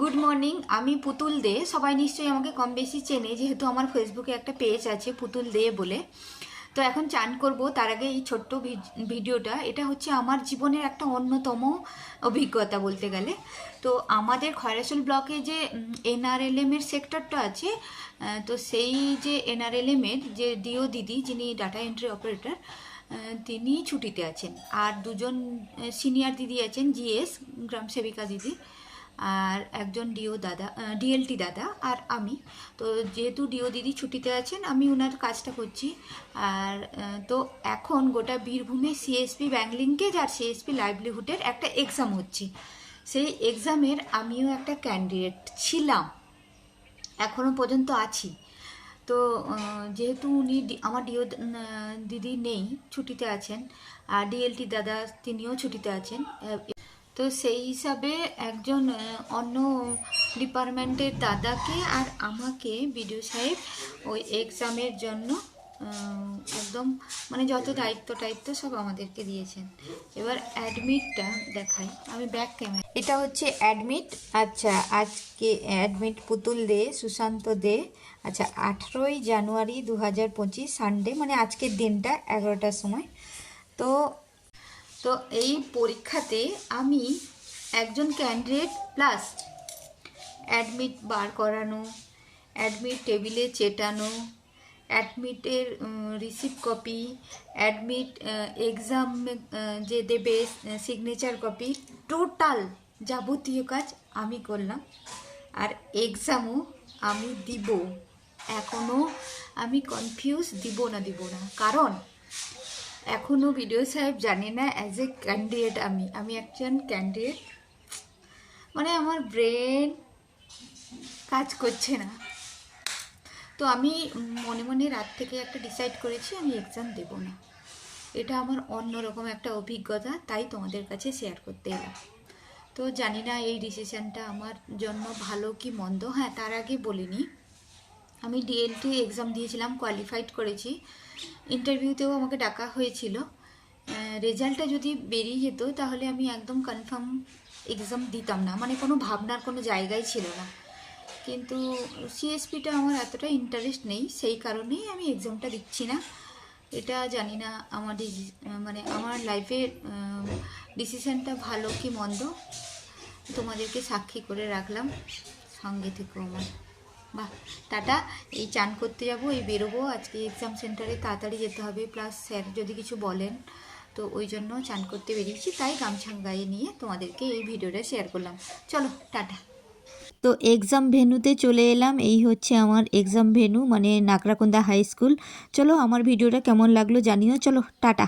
Good morning আমি পুতুল দে। সবাই নিশ্চয়ই আমাকে কম বেশি চেনে, যেহেতু আমার ফেসবুকে একটা পেজ আছে, পুতুল দে বলে। তো এখন চান করব তার আগে এই ছোট্ট ভিডিওটা। এটা হচ্ছে আমার জীবনের একটা অন্যতম অভিজ্ঞতা বলতে গেলে। তো আমাদের খয়রাসুল ব্লকে যে এনআরএলএম এর সেক্টরটা আছে তো সেই যে এনআরএলএম এর যে ডিও দিদি, যিনি ডাটা এন্ট্রি অপারেটর তিনি ছুটিতে আছেন। আর দুজন সিনিয়র দিদি আছেন জিএস গ্রাম সেবিকা দিদি। আর একজন ডিও দাদা ডিএলটি দাদা আর আমি। তো যেহেতু ডিও দিদি ছুটিতে আছেন, আমি ওনার কাজটা করছি। আর তো এখন গোটা বীরভূমে সিএসপি ব্যাংলিংকেজ আর সিএসপি লাইভলিহুডের একটা এক্সাম হচ্ছে। সেই এক্সামের আমিও একটা ক্যান্ডিডেট ছিলাম। এখনও পর্যন্ত আছি। তো যেহেতু উনি আমার ডিও দিদি নেই, ছুটিতে আছেন। আর ডিএলটি দাদা তিনিও ছুটিতে আছেন। তো সেই হিসাবে একজন অন্য ডিপার্টমেন্টের দাদাকে আর আমাকে বিডিও সাহেব ওই এক্সামের জন্য একদম মানে যত দায়িত্ব টাইত্ব সব আমাদেরকে দিয়েছেন। এবার অ্যাডমিটটা দেখাই। আমি ব্যাক ক্যামেরা। এটা হচ্ছে অ্যাডমিট। আচ্ছা আজকে অ্যাডমিট পুতুল দে, সুশান্ত দে। আচ্ছা আঠেরোই জানুয়ারি দু হাজার পঁচিশ সানডে মানে আজকের দিনটা এগারোটার সময়। তো তো এই পরীক্ষাতে আমি একজন ক্যান্ডিডেট প্লাস অ্যাডমিট বার করানো অ্যাডমিট টেবিলে চেটানো অ্যাডমিটের রিসিভ কপি অ্যাডমিট এক্সাম যে দেবে সিগনেচার কপি টোটাল যাবতীয় কাজ আমি করলাম। আর এক্সামও আমি দিব। এখনও আমি কনফিউজ দিব না দিব না। কারণ এখনও ভিডিও সাহেব জানি না অ্যাজ এ ক্যান্ডিডেট আমি। আমি একজন ক্যান্ডিডেট মানে আমার ব্রেন কাজ করছে না। তো আমি মনে মনে রাত থেকে একটা ডিসাইড করেছি, আমি এক্সাম দেব না। এটা আমার অন্যরকম একটা অভিজ্ঞতা, তাই তোমাদের কাছে শেয়ার করতে এলাম। তো জানি না এই ডিসিশনটা আমার জন্য ভালো কি মন্দ। হ্যাঁ তার আগে বলিনি আমি ডিএলটি এক্সাম দিয়েছিলাম কোয়ালিফাইড করেছি। ইন্টারভিউতেও আমাকে ডাকা হয়েছিল। রেজাল্টটা যদি বেরিয়ে যেত, তাহলে আমি একদম কনফার্ম এক্সাম দিতাম না। মানে কোনো ভাবনার কোনো জায়গাই ছিল না। কিন্তু সিএসপিটা আমার এতটা ইন্টারেস্ট নেই, সেই কারণেই আমি এক্সামটা দিচ্ছি না। এটা জানি না আমার মানে আমার লাইফের ডিসিশনটা ভালো কি মন্দ। তোমাদেরকে সাক্ষী করে রাখলাম। সঙ্গে থেকো আমার। বাহ, টাটা। এই চান করতে যাব, এই বেরোবো। আজকে এক্সাম সেন্টারে তাড়াতাড়ি যেতে হবে। প্লাস স্যার যদি কিছু বলেন, তো ওই জন্য চান করতে বেরিয়েছি। তাই গামছা গায়ে নিয়ে তোমাদেরকে এই ভিডিওটা শেয়ার করলাম। চলো, টাটা। তো এক্সাম ভেন্যুতে চলে এলাম। এই হচ্ছে আমার এক্সাম ভেন্যু মানে নাকরাকুন্দা হাই স্কুল চলো, আমার ভিডিওটা কেমন লাগল জানিও। চলো, টাটা।